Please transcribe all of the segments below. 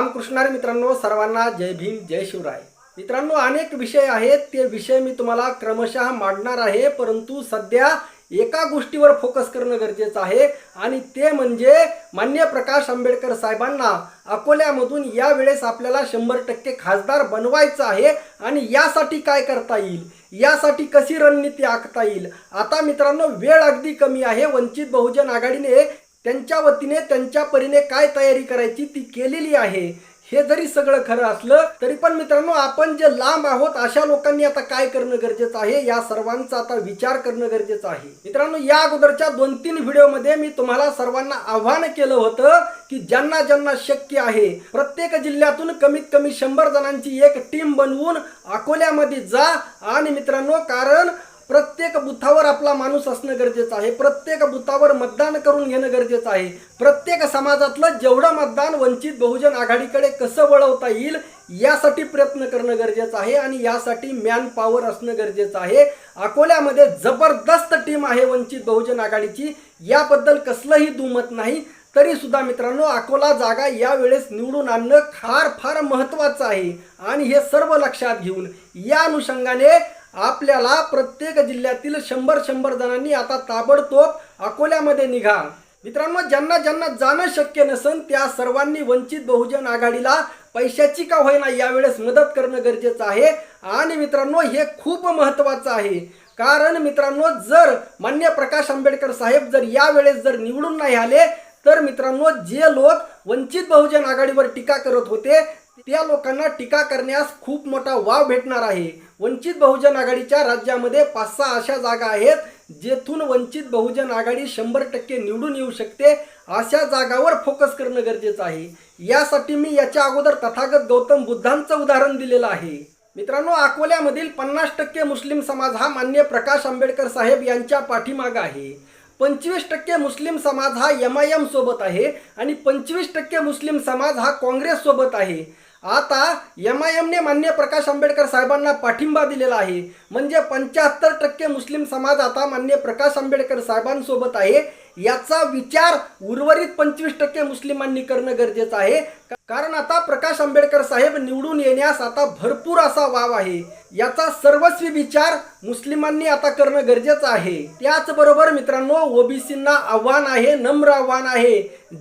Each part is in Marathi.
रामकृष्णारी मित्रांनो सर्वांना जय भीम जय शिवराय. मित्रांनो अनेक विषय आहेत ते विषय मी तुम्हाला क्रमशः मांडणार आहे परंतु सध्या एका गोष्टीवर फोकस करणं गरजेचं आहे आणि ते म्हणजे मान्य प्रकाश आंबेडकर साहेबांना अकोल्यामधून यावेळेस आपल्याला शंभर टक्के खासदार बनवायचं आहे आणि यासाठी काय करता येईल? यासाठी कशी रणनीती आखता येईल? आता मित्रांनो वेळ अगदी कमी आहे. वंचित बहुजन आघाडीने त्यांच्या वतीने त्यांच्या परीने काय तयारी करायची ती केलेली आहे हे जरी सगळं खरं असलं तरी पण मित्रांनो आपण जे लांब आहोत अशा लोकांनी आता काय करणं गरजेचं आहे या सर्वांचा आता विचार करणं गरजेचं आहे. मित्रांनो या अगोदरच्या दोन तीन व्हिडिओमध्ये मी तुम्हाला सर्वांना आव्हान केलं होतं की ज्यांना ज्यांना शक्य आहे प्रत्येक जिल्ह्यातून कमीत कमी शंभर जणांची एक टीम बनवून अकोल्यामध्ये जा. आणि मित्रांनो कारण प्रत्येक बुथावर आपला माणूस असणं गरजेचं आहे. प्रत्येक बुथावर मतदान करून घेणं गरजेचं आहे. प्रत्येक समाजातलं जेवढं मतदान वंचित बहुजन आघाडीकडे कसं वळवता येईल यासाठी प्रयत्न करणं गरजेचं आहे आणि यासाठी मॅन पॉवर असणं गरजेचं आहे. अकोल्यामध्ये जबरदस्त टीम आहे वंचित बहुजन आघाडीची. याबद्दल कसलंही दुमत नाही. तरी सुद्धा मित्रांनो अकोला जागा यावेळेस निवडून आणणं फार फार महत्त्वाचं आहे. आणि हे सर्व लक्षात घेऊन या अनुषंगाने आपल्याला प्रत्येक जिल्ह्यातील शंभर शंभर जणांनी आता ताबडतोब अकोल्यामध्ये निघा. मित्रांनो ज्यांना ज्यांना जाणं शक्य नसेल त्या सर्वांनी वंचित बहुजन आघाडीला पैशाची का होईना यावेळेस मदत करणं गरजेचं आहे. आणि मित्रांनो हे खूप महत्त्वाचं आहे. कारण मित्रांनो जर मान्य प्रकाश आंबेडकर साहेब जर यावेळेस जर निवडून नाही आले तर मित्रांनो जे लोक वंचित बहुजन आघाडीवर टीका करत होते त्या लोकांना टीका करण्यास खूप मोठा वाव भेटणार आहे. वंचित बहुजन आघाडीच्या राज्यामध्ये पाच सहा अशा जागा आहेत जेथून वंचित बहुजन आघाडी शंभर टक्के निवडून येऊ शकते अशा जागावर फोकस करणं गरजेचं आहे. यासाठी मी याच्या अगोदर तथागत गौतम बुद्धांचं उदाहरण दिलेलं आहे. मित्रांनो अकोल्यामधील पन्नास टक्के मुस्लिम समाज हा मान्य प्रकाश आंबेडकर साहेब यांच्या पाठीमागं आहे. पंचवीस टक्के मुस्लिम समाज हा एम आय एम सोबत आहे आणि पंचवीस टक्के मुस्लिम समाज हा काँग्रेस सोबत आहे. आता एम आय एमने मान्य प्रकाश आंबेडकर साहेबांना पाठिंबा दिलेला आहे. म्हणजे पंच्याहत्तर टक्के मुस्लिम समाज आता मान्य प्रकाश आंबेडकर साहेबांसोबत आहे. याचा विचार उर्वरित पंचवीस टक्के मुस्लिमांनी करणं गरजेचं आहे. कारण आता प्रकाश आंबेडकर साहेब निवडून येण्यास आता भरपूर असा वाव आहे. याचा सर्वस्वी विचार मुस्लिमांनी आता करणं गरजेचं आहे. त्याचबरोबर मित्रांनो ओबीसींना आव्हान आहे नम्र आव्हान आहे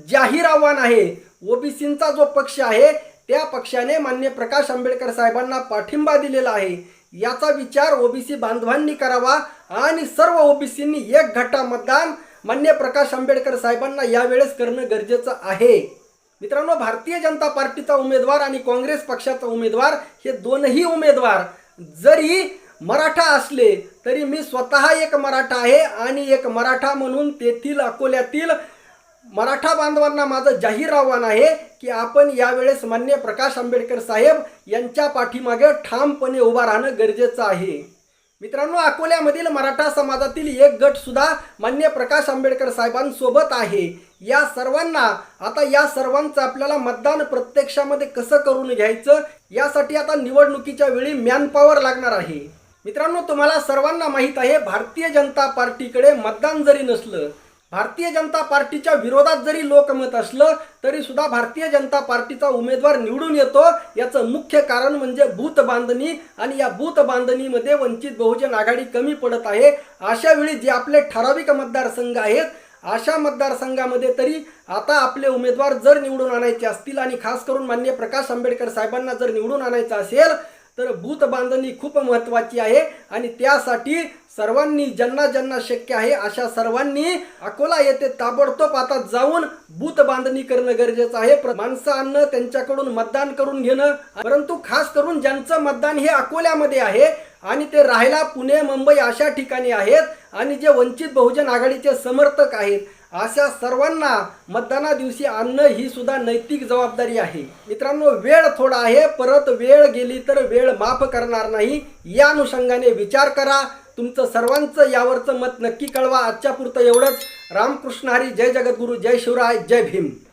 जाहीर आव्हान आहे. ओबीसींचा जो पक्ष आहे त्या पक्षाने मान्य प्रकाश आंबेडकर साहेबांना पाठिंबा दिलेला आहे. याचा विचार ओबीसी बांधवांनी करावा आणि सर्व ओबीसींनी एक घट्टा मतदान मान्य प्रकाश आंबेडकर साहेबांना यावेळेस करणं गरजेचं आहे. मित्रांनो भारतीय जनता पार्टीचा उमेदवार आणि काँग्रेस पक्षाचा उमेदवार हे दोनही उमेदवार जरी मराठा असले तरी मी स्वतः एक मराठा आहे आणि एक मराठा म्हणून तेथील अकोल्यातील मराठा बांधवांना माझं जाहीर आव्हान आहे की आपण यावेळेस मान्य प्रकाश आंबेडकर साहेब यांच्या पाठीमागे ठामपणे उभा राहणं गरजेचं आहे. मित्रांनो अकोल्यामधील मराठा समाजातील एक गट सुद्धा मान्य प्रकाश आंबेडकर साहेबांसोबत आहे. या सर्वांना आता या सर्वांचं आपल्याला मतदान प्रत्यक्षामध्ये कसं करून घ्यायचं यासाठी आता निवडणुकीच्या वेळी मॅनपॉवर लागणार आहे. मित्रांनो तुम्हाला सर्वांना माहीत आहे भारतीय जनता पार्टीकडे मतदान जरी नसलं भारतीय जनता पार्टीच्या विरोधात जरी लोकमत असलं तरी सुद्धा भारतीय जनता पार्टीचा उमेदवार निवडून येतो. याचं मुख्य कारण म्हणजे भूत बांधणी आणि या भूत बांधणीमध्ये वंचित बहुजन आघाडी कमी पडत आहे. अशा वेळी जे आपले ठराविक मतदारसंघ आहेत अशा मतदारसंघामध्ये तरी आता आपले उमेदवार जर निवडून आणायचे असतील आणि खास करून मान्य प्रकाश आंबेडकर साहेबांना जर निवडून आणायचं असेल तर बूथ बांधणी खूप महत्त्वाची आहे आणि त्यासाठी सर्वांनी ज्यांना ज्यांना शक्य आहे अशा सर्वांनी अकोला येथे ताबडतोब आता जाऊन बूथ बांधणी करणं गरजेचं आहे. प्र- माणसं आणणं त्यांच्याकडून मतदान करून घेणं. परंतु खास करून ज्यांचं मतदान हे अकोल्यामध्ये आहे आणि ते राहायला पुणे मुंबई अशा ठिकाणी आहेत आणि जे वंचित बहुजन आघाडीचे समर्थक आहेत अशा सर्वांना मतदाना दिवशी आणणं ही सुद्धा नैतिक जबाबदारी आहे. मित्रांनो वेळ थोडा आहे परत वेळ गेली तर वेळ माफ करणार नाही. या अनुषंगाने विचार करा. तुमचं सर्वांचं यावरचं मत नक्की कळवा. आजच्या पुरतं एवढंच. रामकृष्ण हरी जय जगद्गुरू जय शिवराय जय भीम.